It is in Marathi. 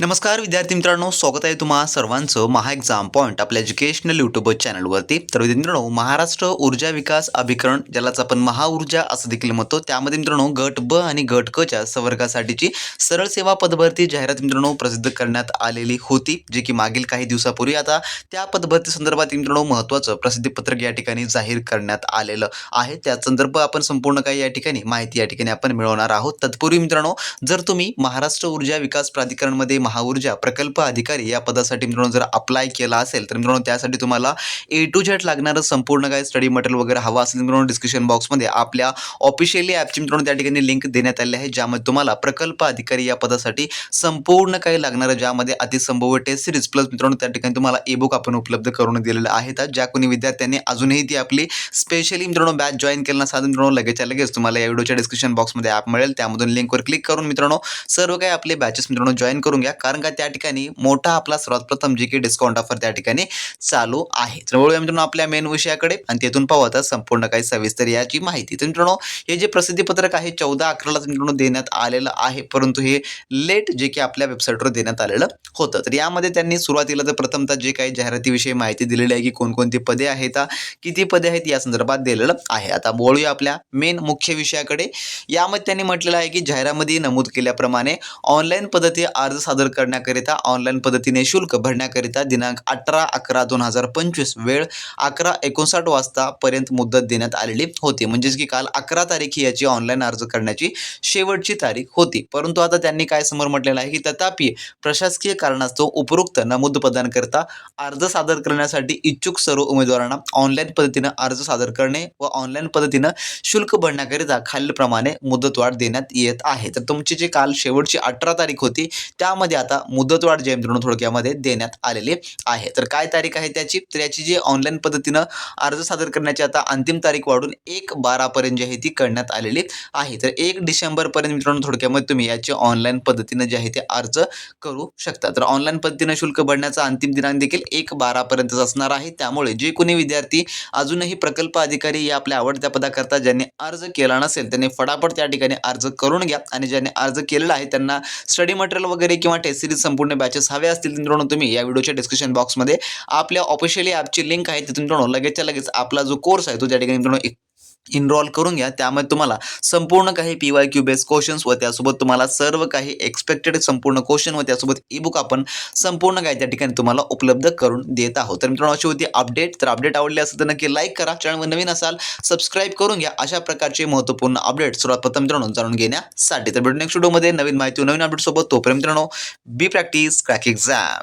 नमस्कार विद्यार्थी मित्रांनो स्वागत आहे तुम्हा सर्वांचं महा एक्झाम पॉईंट आपल्या एज्युकेशनल यूट्यूब चॅनलवरती तर विद्यार्थी मित्रांनो महाराष्ट्र ऊर्जा विकास अभिकरण ज्यालाच आपण महाऊर्जा असं देखील म्हणतो त्यामध्ये मित्रांनो गट ब आणि गट क च्या संवर्गासाठीची सरळ सेवा पदभरती जाहिरात मित्रांनो प्रसिद्ध करण्यात आलेली होती जे की मागील काही दिवसापूर्वी आता त्या पदभरती संदर्भात मित्रांनो महत्त्वाचं प्रसिद्धीपत्रक या ठिकाणी जाहीर करण्यात आलेलं आहे. त्या संदर्भ आपण संपूर्ण काही या ठिकाणी माहिती या ठिकाणी आपण मिळवणार आहोत. तत्पूर्वी मित्रांनो जर तुम्ही महाराष्ट्र ऊर्जा विकास प्राधिकरणमध्ये महाऊर्जा प्रकल्प अधिकारी या पदासाठी मित्रांनो जर अप्लाय केला असेल तर मित्रांनो त्यासाठी तुम्हाला ए टू झेड लागणारं संपूर्ण काय स्टडी मटेरियल वगैरे हवा असेल मित्रांनो डिस्क्रिप्शन बॉक्समध्ये आपल्या ऑफिशियली ॲपची मित्रांनो त्या ठिकाणी लिंक देण्यात आली आहे ज्यामध्ये तुम्हाला प्रकल्प अधिकारी या पदासाठी संपूर्ण काही लागणारं ज्यामध्ये अतिसंभव्य टेस्ट सिरीज प्लस मित्रांनो त्या ठिकाणी तुम्हाला ई बुक आपण उपलब्ध करून दिलेलं आहे. ज्या कोणी विद्यार्थ्यांनी अजूनही ती आपली स्पेशली मित्रांनो बॅच जॉईन केलं नसाल मित्रांनो लगेचच्या लगेच तुम्हाला या व्हिडिओच्या डिस्क्रिप्शन बॉक्समध्ये ॲप मिळेल. त्यामधून लिंकवर क्लिक करून मित्रांनो सर्व काही आपले बॅचेस मित्रांनो जॉईन करून घ्या. कारण का त्या ठिकाणी मोठा आपला सर्वात प्रथम जी की डिस्काउंट ऑफर त्या ठिकाणी चालू आहे. तर वळूया मित्रांनो आपल्या मेन विषयाकडे आणि तेथून पाहू आता संपूर्ण काही सविस्तर याची माहिती. तर मित्रांनो हे जे प्रसिद्धीपत्रक आहे चौदा अकराला मित्रांनो देण्यात आलेलं आहे. परंतु हे लेट जे की आपल्या वेबसाईटवर देण्यात आलेलं होतं. तर यामध्ये त्यांनी सुरुवातीला तर प्रथमतः जे काही जाहिरातीविषयी माहिती दिलेली आहे की कोणकोणती पदे आहेत किती पदे आहेत या संदर्भात दिलेलं आहे. आता बोलूया आपल्या मेन मुख्य विषयाकडे. यामध्ये त्यांनी म्हटलेलं आहे की जाहिरामध्ये नमूद केल्याप्रमाणे ऑनलाईन पद्धती अर्ज सादर करण्याकरिता ऑनलाईन पद्धतीने शुल्क भरण्याकरिता दिनांक अठरा अकरा दोन हजार पंचवीस वेळ अकरा एकोणसाठ वाजतापर्यंत मुदत देण्यात आलेली होती. म्हणजेच की काल अकरा तारीख ही याची ऑनलाईन अर्ज करण्याची शेवटची तारीख होती. परंतु आता त्यांनी काय समोर म्हटलेलं आहे की तथापि प्रशासकीय कारणास्तव उपरोक्त नमूद करता अर्ज सादर करण्यासाठी इच्छुक सर्व उमेदवारांना ऑनलाईन पद्धतीनं अर्ज सादर करणे व ऑनलाईन पद्धतीनं शुल्क भरण्याकरिता खालीलप्रमाणे मुदतवाढ देण्यात येत आहे. तर तुमची जी काल शेवटची अठरा तारीख होती त्यामध्ये म्हणजे आता मुदतवाढ जी आहे थोडक्यामध्ये देण्यात आलेली आहे. तर काय तारीख आहे त्याची? तर याची जी ऑनलाईन पद्धतीनं अर्ज सादर करण्याची आता अंतिम तारीख वाढून एक बारापर्यंत जी आहे ती करण्यात आलेली आहे. तर एक डिसेंबरपर्यंत मित्रांनो थोडक्यामध्ये तुम्ही याची ऑनलाईन पद्धतीनं जे आहे ते अर्ज करू शकता. तर ऑनलाईन पद्धतीनं शुल्क भरण्याचा अंतिम दिनांक देखील एक बारापर्यंतच असणार आहे. त्यामुळे जे कोणी विद्यार्थी अजूनही प्रकल्प अधिकारी या आपल्या आवडत्या पदाकरता ज्यांनी अर्ज केला नसेल त्यांनी फटाफट त्या ठिकाणी अर्ज करून घ्या आणि ज्यांनी अर्ज केलेला आहे त्यांना स्टडी मटेरियल वगैरे किंवा टेस्ट सिरीज संपूर्ण बॅचेस हवे असतील मित्रांनो तुम्ही या व्हिडिओच्या डिस्क्रिप्शन बॉक्समध्ये आपल्या ऑफिशियली ॲपची लिंक आहे तिथून मित्रांनो लगेचच्या लगेच आपला जो कोर्स आहे तो त्या ठिकाणी मित्रांनो इनरॉल करून घ्या. त्यामध्ये तुम्हाला संपूर्ण काही P Y Q base questions व त्यासोबत तुम्हाला सर्व काही एक्सपेक्टेड संपूर्ण क्वेश्चन व त्यासोबत ई बुक आपण संपूर्ण काही त्या ठिकाणी तुम्हाला उपलब्ध करून देत आहोत. तर मित्रांनो अशी होती अपडेट तर अपडेट आवडली असेल तर नक्की लाईक करा. चॅनलवर नवीन असाल सबस्क्राईब करून घ्या. अशा प्रकारचे महत्त्वपूर्ण अपडेट सर्वात प्रथम मित्रांनो जाणून घेण्यासाठी. तर भेटू नेक्स्ट व्हिडिओमध्ये नवीन माहिती नवीन अपडेटसोबत तोपर्यंत मित्रांनो बी प्रॅक्टिस क्रॅक एक्झाम